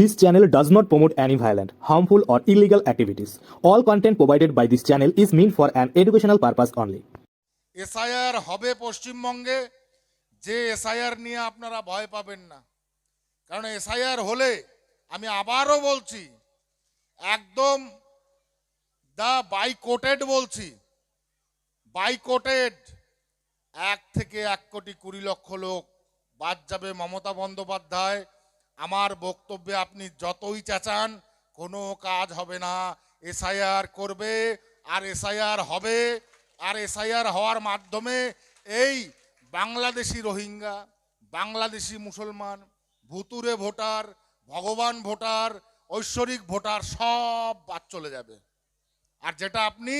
This channel does not promote any violent, harmful, or illegal activities. All content provided by this channel is meant for an educational purpose only. SIR হবে পশ্চিমবঙ্গে যে SIR নিয়ে আপনারা ভয় পাবেন না কারণ এসআইআর হলে আমি আবারও বলছি একদম দা বাইকোটেড বলছি বাইকোটেড এক থেকে এক কোটি কুড়ি লক্ষ লোক বাদ যাবে মমতা বন্দ্যোপাধ্যায় আমার বক্তব্যে আপনি যতই চেঁচান, কোনো কাজ হবে না। এসআইআর করবে, আর এসআইআর হবে, আর এসআইআর হওয়ার মাধ্যমে এই বাংলাদেশি রোহিঙ্গা, বাংলাদেশি মুসলমান, ভুতুরে ভোটার, ভগবান ভোটার, ঐশ্বরিক ভোটার সব বাদ চলে যাবে। আর যেটা আপনি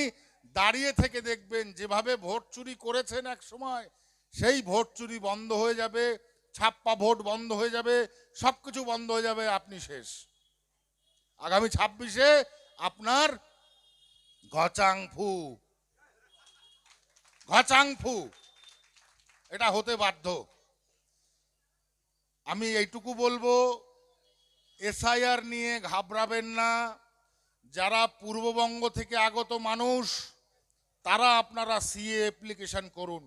দাঁড়িয়ে থেকে দেখবেন, যেভাবে ভোট চুরি করেছেন এক সময়, সেই ভোট চুরি বন্ধ হয়ে যাবে। ছাপ্পা ভোট বন্ধ হয়ে যাবে সব কিছু বন্ধ হয়ে যাবে, আপনি শেষ। আগামী ছাব্বিশে আপনার ঘচাং ফু ঘচাং ফু এটা হতে বাধ্য। আমি এইটুকু বলব, এসআইআর নিয়ে ঘাবড়াবেন না। যারা পূর্ববঙ্গ থেকে আগত মানুষ, তারা আপনারা সিএ অ্যাপ্লিকেশন করুন।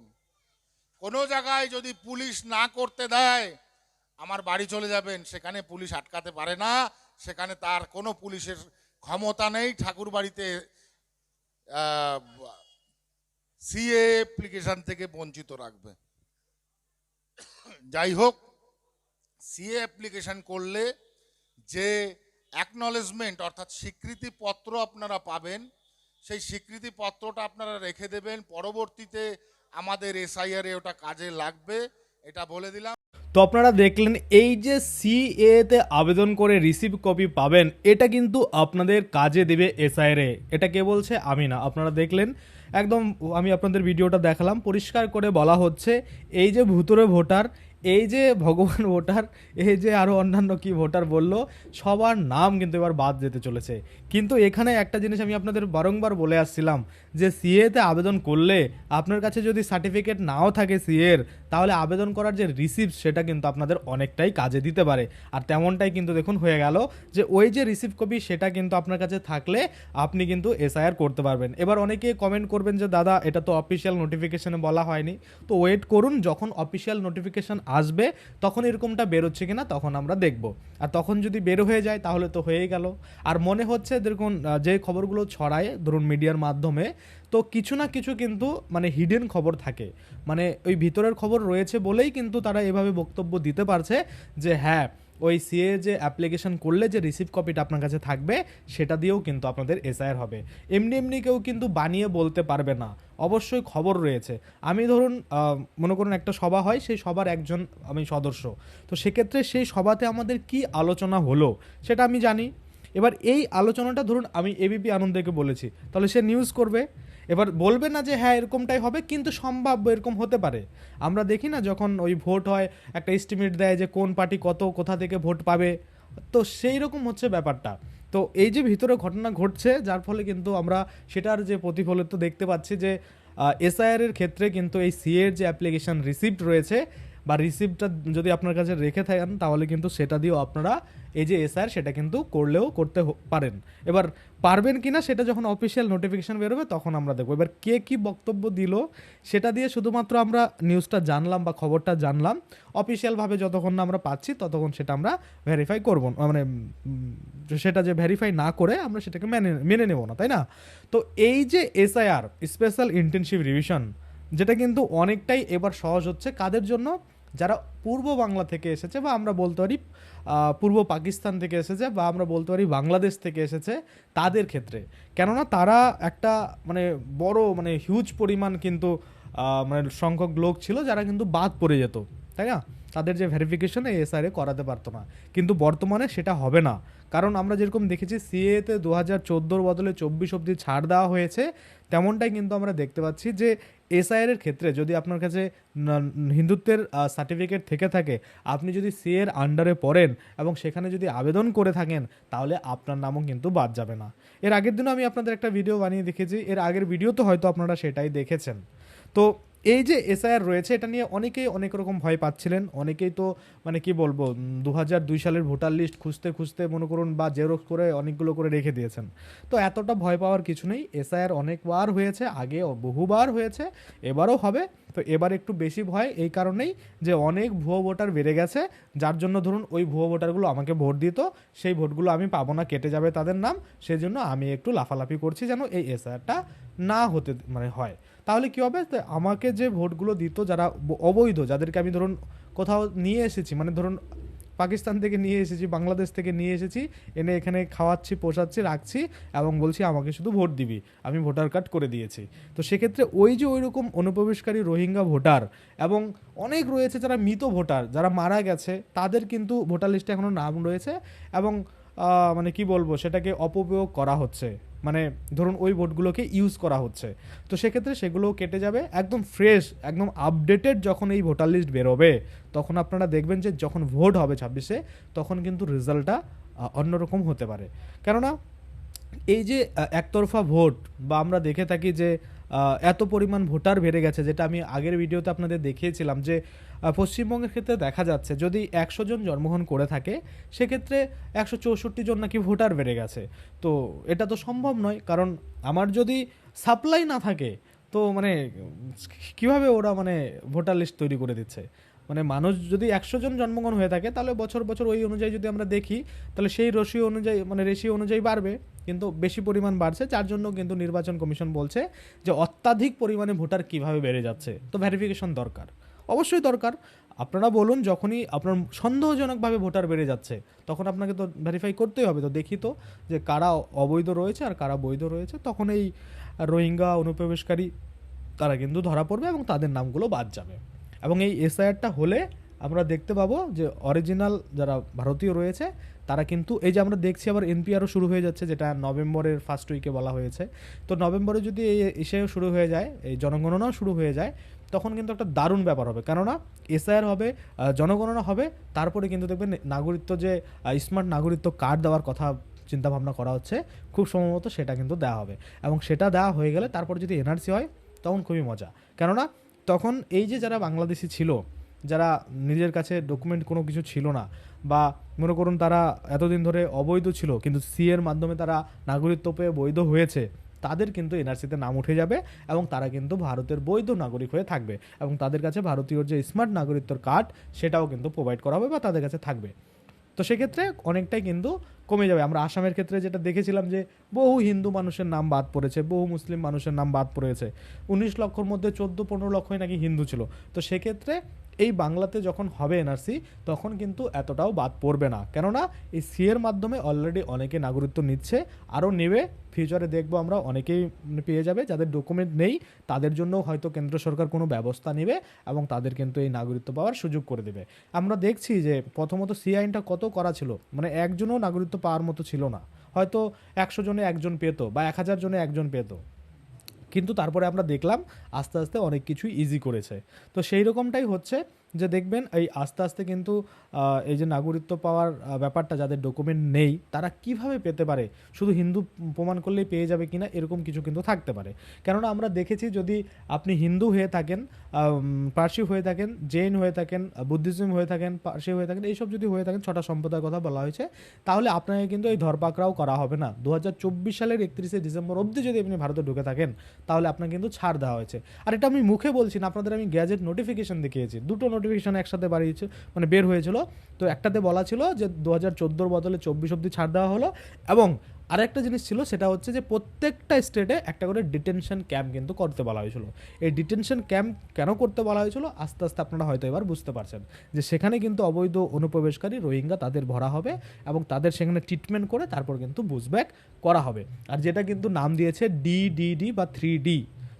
কোনো জায়গায় যদি পুলিশ না করতে দেয়, আমার বাড়ি চলে যাবেন, সেখানে পুলিশ আটকাতে পারে না, সেখানে তার কোনো পুলিশের ক্ষমতা নেই, ঠাকুর বাড়িতে সিএ অ্যাপ্লিকেশন থেকে বঞ্চিত রাখবে। যাই হোক, সিএ অ্যাপ্লিকেশন করলে যে অ্যাকনলেজমেন্ট অর্থাৎ স্বীকৃতিপত্র আপনারা পাবেন, সেই স্বীকৃতিপত্রটা আপনারা রেখে দেবেন, পরবর্তীতে আমাদের এসআইআর ওটা কাজে লাগবে, এটা বলে দিলাম। তো আপনারা দেখলেন, এই যে সি সিএতে আবেদন করে রিসিভ কপি পাবেন, এটা কিন্তু আপনাদের কাজে দেবে এসআইরে এটা কে বলছে? আমি না। আপনারা দেখলেন, একদম আমি আপনাদের ভিডিওটা দেখালাম। পরিষ্কার করে বলা হচ্ছে, এই যে ভুতুরে ভোটার এই যে ভগবান ভোটার, এই যে আরও অন্যান্য কি ভোটার বলল, সবার নাম কিন্তু এবার বাদ যেতে চলেছে। কিন্তু এখানে একটা জিনিস আমি আপনাদের বারংবার বলে আসছিলাম যে সিএতে আবেদন করলে আপনার কাছে যদি সার্টিফিকেট নাও থাকে সিএর তাহলে আবেদন করার যে রিসিপ্ট সেটা কিন্তু আপনাদের অনেকটাই কাজে দিতে পারে। আর তেমনটাই কিন্তু দেখুন, হয়ে গেল যে ওই যে রিসিভ কপি সেটা কিন্তু আপনার কাছে থাকলে আপনি কিন্তু এসআইআর করতে পারবেন। এবার অনেকে কমেন্ট করবেন যে, দাদা, এটা তো অফিসিয়াল নোটিফিকেশানে বলা হয়নি। তো ওয়েট করুন, যখন অফিসিয়াল নোটিফিকেশন আসবে, তখন এরকমটা বেরোচ্ছে কিনা, তখন আমরা দেখব। আর তখন যদি বের হয়ে যায়, তাহলে তো হয়েই গেল। আর মনে হচ্ছে, দেখুন যে খবরগুলো ছড়ায়, ধরুন মিডিয়ার মাধ্যমে তো কিছু না কিছু কিন্তু মানে হিডেন খবর থাকে। মানে ওই ভিতরের খবর রয়েছে বলেই কিন্তু তারা এভাবে বক্তব্য দিতে পারছে যে হ্যাঁ ওই সিএ যে অ্যাপ্লিকেশন করলে যে রিসিভ কপিটা আপনার কাছে থাকবে, সেটা দিয়েও কিন্তু আপনাদের এসআইআর হবে। এমনি এমনি কেউ কিন্তু বানিয়ে বলতে পারবে না। অবশ্যই খবর রয়েছে। আমি ধরুন মনে করুন একটা সভা হয়, সেই সবার একজন, আমি সদস্য। তো সেক্ষেত্রে সেই সভাতে আমাদের কি আলোচনা হলো, সেটা আমি জানি। এবার এই আলোচনাটা ধরুন, আমি এবিপি আনন্দকে বলেছি। তাহলে সে নিউজ করবে। এবার বলবে না যে হ্যাঁ এরকমটাই হবে, কিন্তু সম্ভাব্য এরকম হতে পারে। আমরা দেখি না যখন ওই ভোট হয়, একটা এস্টিমেট দেয় যে কোন পার্টি কত, কোথা থেকে ভোট পাবে। তো সেই রকম হচ্ছে ব্যাপারটা। তো এই যে ভিতরে ঘটনা ঘটছে, যার ফলে কিন্তু আমরা সেটার যে প্রতিফলিত দেখতে পাচ্ছি যে এসআইআরের ক্ষেত্রে কিন্তু এই সিএর যে অ্যাপ্লিকেশন রিসিপ্ট রয়েছে বা রিসিপ্টটা যদি আপনার কাছে রেখে থাকেন, তাহলে কিন্তু সেটা দিয়েও আপনারা এই যে এসআর সেটা কিন্তু করলেও করতে পারেন। এবার পারবেন কি না সেটা যখন অফিসিয়াল নোটিফিকেশান বেরোবে, তখন আমরা দেখব। এবার কে কি বক্তব্য দিল, সেটা দিয়ে শুধুমাত্র আমরা নিউজটা জানলাম বা খবরটা জানলাম অফিসিয়ালভাবে যতক্ষণ না আমরা পাচ্ছি, ততক্ষণ সেটা আমরা ভেরিফাই করব। মানে সেটা যে ভেরিফাই না করে আমরা সেটাকে মেনে মেনে নেব না, তাই না? তো এই যে এসআইআর স্পেশাল ইন্টেনসিভ রিভিশন যেটা কিন্তু অনেকটাই এবার সহজ হচ্ছে। কাদের জন্য? যারা পূর্ব বাংলা থেকে এসেছে বা আমরা বলতে পারি পূর্ব পাকিস্তান থেকে এসেছে বা আমরা বলতে পারি বাংলাদেশ থেকে এসেছে তাদের ক্ষেত্রে। কেননা তারা একটা মানে বড় মানে হিউজ পরিমাণ কিন্তু মানে সংখ্যক লোক ছিল যারা কিন্তু বাদ পড়ে যেত, তাই না? তাদের যে ভেরিফিকেশন এসআরএ করাতে পারতো না। কিন্তু বর্তমানে সেটা হবে না। কারণ আমরা যেরকম দেখেছি সিএতে দু হাজার চোদ্দোর বদলে চব্বিশ অবধি ছাড় দেওয়া হয়েছে, তেমনটাই কিন্তু আমরা দেখতে পাচ্ছি যে এসআইআর এর ক্ষেত্রে যদি আপনার কাছে হিন্দুত্বের সার্টিফিকেট থেকে থাকে, আপনি যদি সি এর আন্ডারে পড়েন এবং সেখানে যদি আবেদন করে থাকেন, তাহলে আপনার নামও কিন্তু বাদ যাবে না। এর আগের দিনও আমি আপনাদের একটা ভিডিও বানিয়ে দেখেছি, এর আগের ভিডিও তো হয়তো আপনারা সেটাই দেখেছেন। তো এই যে এসআইআর রয়েছে, এটা নিয়ে অনেকেই অনেক রকম ভয় পাচ্ছিলেন। অনেকেই তো মানে কি বলব দু দুই সালের ভোটার লিস্ট খুঁজতে খুঁজতে মনে করুন বা জেরক্স করে অনেকগুলো করে রেখে দিয়েছেন। তো এতটা ভয় পাওয়ার কিছু নেই। এসআইআর অনেকবার হয়েছে, আগে বহুবার হয়েছে, এবারও হবে। তো এবার একটু বেশি ভয় এই কারণেই যে অনেক ভুয়ো ভোটার বেড়ে গেছে, যার জন্য ধরুন ওই ভুয়ো ভোটারগুলো আমাকে ভোট দিত, সেই ভোটগুলো আমি পাবো না, কেটে যাবে তাদের নাম। সেই জন্য আমি একটু লাফালাফি করছি যেন এই এসআইআরটা না হতে মানে হয়। তাহলে কি হবে? আমাকে যে ভোটগুলো দিত যারা অবৈধ, যাদেরকে আমি ধরুন কোথাও নিয়ে এসেছি মানে ধরুন পাকিস্তান থেকে নিয়ে এসেছি, বাংলাদেশ থেকে নিয়ে এসেছি, এনে এখানে খাওয়াচ্ছি, পোষাচ্ছি, রাখছি এবং বলছি আমাকে শুধু ভোট দিবি, আমি ভোটার কার্ড করে দিয়েছি। তো সেক্ষেত্রে ওই যে ওই রকম অনুপ্রবেশকারী রোহিঙ্গা ভোটার এবং অনেক রয়েছে যারা মৃত ভোটার, যারা মারা গেছে, তাদের কিন্তু ভোটার লিস্টে এখনও নাম রয়েছে এবং মানে কি বলব, সেটাকে অপপ্রয়োগ করা হচ্ছে। মানে ধরুন ওই বোর্ডগুলোকে ইউজ করা হচ্ছে। তো সেক্ষেত্রে সেগুলো কেটে যাবে, একদম ফ্রেশ একদম আপডেটেড যখন এই ভোটার লিস্ট বেরোবে, তখন আপনারা দেখবেন যে যখন ভোট হবে ছাব্বিশে, তখন কিন্তু রেজাল্টটা অন্যরকম হতে পারে। কেননা এই যে একতরফা ভোট বা আমরা দেখে থাকি যে এত পরিমাণ ভোটার বেড়ে গেছে, যেটা আমি আগের ভিডিওতে আপনাদের দেখিয়েছিলাম যে পশ্চিমবঙ্গের ক্ষেত্রে দেখা যাচ্ছে যদি একশো জন জন্মগ্রহণ করে থাকে, সেক্ষেত্রে একশো চৌষট্টি জন নাকি ভোটার বেড়ে গেছে। তো এটা তো সম্ভব নয়, কারণ আমার যদি সাপ্লাই না থাকে, তো মানে কীভাবে ওরা মানে ভোটার লিস্ট তৈরি করে দিচ্ছে? মানে মানুষ যদি একশো জন জন্মগ্রহণ হয়ে থাকে, তাহলে বছর বছর ওই অনুযায়ী যদি আমরা দেখি, তাহলে সেই রশি অনুযায়ী মানে রেশি অনুযায়ী বাড়বে, কিন্তু বেশি পরিমাণ বাড়ছে, যার জন্য কিন্তু নির্বাচন কমিশন বলছে যে অত্যাধিক পরিমাণে ভোটার কীভাবে বেড়ে যাচ্ছে। তো ভেরিফিকেশন দরকার। অবশ্যই দরকার। আপনারা বলুন, যখনই আপনার সন্দেহজনকভাবে ভোটার বেড়ে যাচ্ছে, তখন আপনাকে তো ভেরিফাই করতেই হবে। তো দেখি তো যে কারা অবৈধ রয়েছে আর কারা বৈধ রয়েছে, তখন এই রোহিঙ্গা অনুপ্রবেশকারী, তারা কিন্তু ধরা পড়বে এবং তাদের নামগুলো বাদ যাবে। এবং এই এসআইআরটা হলে আমরা দেখতে পাবো যে অরিজিনাল যারা ভারতীয় রয়েছে, তারা কিন্তু এই যে আমরা দেখছি আবার এনপিআরও শুরু হয়ে যাচ্ছে, যেটা নভেম্বরের ফার্স্ট উইকে বলা হয়েছে। তো নভেম্বরে যদি এই এসেও শুরু হয়ে যায়, এই জনগণনাও শুরু হয়ে যায়, তখন কিন্তু একটা দারুণ ব্যাপার হবে। কেননা এসআইআর হবে জনগণনা হবে, তারপরে কিন্তু দেখবেন নাগরিকত্ব যে স্মার্ট নাগরিকত্ব কার্ড দেওয়ার কথা চিন্তা ভাবনা করা হচ্ছে, খুব সম্ভবত সেটা কিন্তু দেওয়া হবে। এবং সেটা দেওয়া হয়ে গেলে তারপর যদি এনআরসি হয়, তখন খুবই মজা। কেননা তখন এই যে যারা বাংলাদেশি ছিল, যারা নিজের কাছে ডকুমেন্ট কোনো কিছু ছিল না বা মনে করুন তারা এতদিন ধরে অবৈধ ছিল, কিন্তু সি এর মাধ্যমে তারা নাগরিকত্ব পেয়ে বৈধ হয়েছে, তাদের কিন্তু এনআরসিতে নাম উঠে যাবে এবং তারা কিন্তু ভারতের বৈধ নাগরিক হয়ে থাকবে এবং তাদের কাছে ভারতীয় যে স্মার্ট নাগরিকত্বর কার্ড সেটাও কিন্তু প্রোভাইড করা হবে বা তাদের কাছে থাকবে। তো সেক্ষেত্রে অনেকটাই কিন্তু কমে যাবে। আমরা আসামের ক্ষেত্রে যেটা দেখেছিলাম যে বহু হিন্দু মানুষের নাম বাদ পড়েছে, বহু মুসলিম মানুষের নাম বাদ পড়েছে। উনিশ লক্ষর মধ্যে চোদ্দ, পনেরো লক্ষই নাকি হিন্দু ছিল। তো সেক্ষেত্রে এই বাংলাতে যখন হবে এনআরসি, তখন কিন্তু এতটাও বাদ পড়বে না। কেননা, এই সি এর মাধ্যমে অলরেডি অনেকে নাগরিকত্ব নিচ্ছে, আরও নেবে। ফিউচারে দেখব আমরা অনেকেই পেয়ে যাবে, যাদের ডকুমেন্ট নেই, তাদের জন্য হয়তো কেন্দ্র সরকার কোনো ব্যবস্থা নেবে এবং তাদের কিন্তু এই নাগরিকত্ব পাওয়ার সুযোগ করে দেবে। আমরা দেখছি যে প্রথমত সি আইনটা কত করা ছিল? মানে একজনও নাগরিকত্ব পাওয়ার মতো ছিল না। হয়তো একশো জনে একজন পেতো বা এক হাজার জনে একজন পেতো। কিন্তু তারপরে আমরা দেখলাম আস্তে আস্তে অনেক কিছু ইজি করেছে। তো সেই রকমটাই হচ্ছে। যে দেখবেন এই আস্তে আস্তে কিন্তু এই যে নাগরিকত্ব পাওয়ার ব্যাপারটা যাদের ডকুমেন্ট নেই, তারা কীভাবে পেতে পারে? শুধু হিন্দু প্রমাণ করলেই পেয়ে যাবে কিনা, এরকম কিছু কিন্তু থাকতে পারে। কেননা আমরা দেখেছি যদি আপনি হিন্দু হয়ে থাকেন পার্সি হয়ে থাকেন, জৈন হয়ে থাকেন, বুদ্ধিজম হয়ে থাকেন, পার্সি হয়ে থাকেন, এইসব যদি হয়ে থাকেন, ছটা সম্প্রদায়ের কথা বলা হয়েছে, তাহলে আপনাকে কিন্তু এই ধরপাকড়াও করা হবে না। দু হাজার চব্বিশ সালের একত্রিশে ডিসেম্বর অবধি যদি আপনি ভারতে ঢুকে থাকেন, তাহলে আপনাকে কিন্তু ছাড় দেওয়া হয়েছে। আর এটা আমি মুখে বলছি না, আপনাদের আমি গ্যাজেট নোটিফিকেশন দেখিয়েছি। দুটো নোটিফিকেশন একসাথে বাড়িয়েছে মানে বের হয়েছিল। তো একটাতে বলা ছিল যে দু হাজার চোদ্দোর বদলে চব্বিশ অবধি ছাড় দেওয়া হলো এবং আরেকটা জিনিস ছিল সেটা হচ্ছে যে প্রত্যেকটা স্টেটে একটা করে ডিটেনশন ক্যাম্প কিন্তু করতে বলা হয়েছিল। এই ডিটেনশন ক্যাম্প কেন করতে বলা হয়েছিল? আস্তে আস্তে আপনারা হয়তো এবার বুঝতে পারছেন যে সেখানে কিন্তু অবৈধ অনুপ্রবেশকারী রোহিঙ্গা তাদের ভরা হবে এবং তাদের সেখানে ট্রিটমেন্ট করে তারপর কিন্তু বুঝব্যাক করা হবে। আর যেটা কিন্তু নাম দিয়েছে ডিডিডি বা three D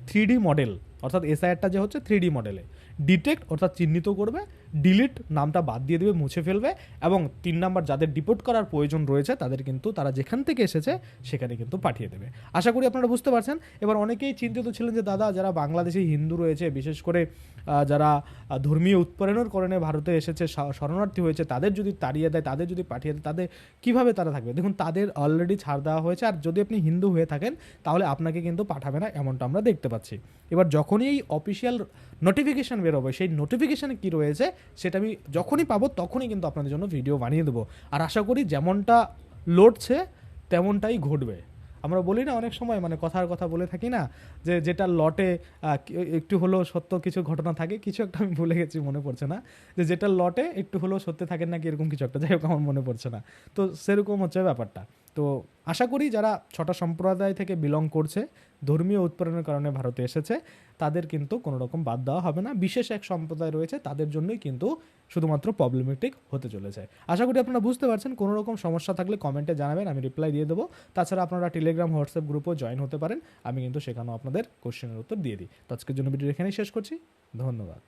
three D model অর্থাৎ এসআইআরটা যে হচ্ছে থ্রি ডি মডেলে ডিটেক্ট অর্থাৎ চিহ্নিত করবে ডিলিট নামটা বাদ দিয়ে দেবে, মুছে ফেলবে, এবং তিন নাম্বার যাদের ডিপোর্ট করার প্রয়োজন রয়েছে, তাদের কিন্তু, তারা যেখান থেকে এসেছে, সেখানে কিন্তু পাঠিয়ে দেবে। আশা করি আপনারা বুঝতে পারছেন। এবার অনেকেই চিন্তিত ছিলেন যে, দাদা, যারা বাংলাদেশি হিন্দু রয়েছে, বিশেষ করে যারা ধর্মীয় উৎপীড়নের কারণে ভারতে এসেছে শরণার্থী হয়েছে, তাদের যদি তাড়িয়ে দেয়, তাদের যদি পাঠিয়ে দেয়, তাদের কীভাবে তারা থাকবে? দেখুন, তাদের অলরেডি ছাড় দেওয়া হয়েছে, আর যদি আপনি হিন্দু হয়ে থাকেন, তাহলে আপনাকে কিন্তু পাঠাবে না, এমনটা আমরা দেখতে পাচ্ছি। এবার যখনই এই অফিসিয়াল নোটিফিকেশান বেরোবে, সেই নোটিফিকেশানে কী রয়েছে, সেটা আমি যখনই পাবো, তখনই কিন্তু আপনাদের জন্য ভিডিও বানিয়ে দেবো। আর আশা করি যেমনটা লড়ছে, তেমনটাই ঘটবে। আমরা বলি না অনেক সময় মানে কথার কথা বলে থাকি না, যে যেটা লটে একটু হলেও সত্য কিছু ঘটনা থাকে, কিছু একটা আমি ভুলে গেছি, মনে পড়ছে না। যে যেটা লটে, একটু হলেও সত্যি থাকেন নাকি এরকম কিছু একটা, যাই হোক, আমার মনে পড়ছে না। তো সেরকম হচ্ছে ব্যাপারটা। তো আশা করি যারা ছটা সম্প্রদায় থেকে বিলং করছে, ধর্মীয় উৎপাদনের কারণে ভারতে এসেছে, তাদের কিন্তু কোনো রকম বাদ দেওয়া হবে না। বিশেষ এক সম্প্রদায় রয়েছে, তাদের জন্যই কিন্তু শুধুমাত্র প্রবলেমেটিক হতে চলেছে। আশা করি আপনারা বুঝতে পারছেন, কোনো রকম সমস্যা থাকলে কমেন্টে জানাবেন, আমি রিপ্লাই দিয়ে দেবো। তাছাড়া আপনারা টেলিগ্রাম হোয়াটসঅ্যাপ গ্রুপেও জয়েন হতে পারেন। আমি কিন্তু সেখানেও আপনাদের কোশ্চেনের উত্তর দিয়ে দিই। তো আজকের জন্য ভিডিও এখানেই শেষ করছি। ধন্যবাদ।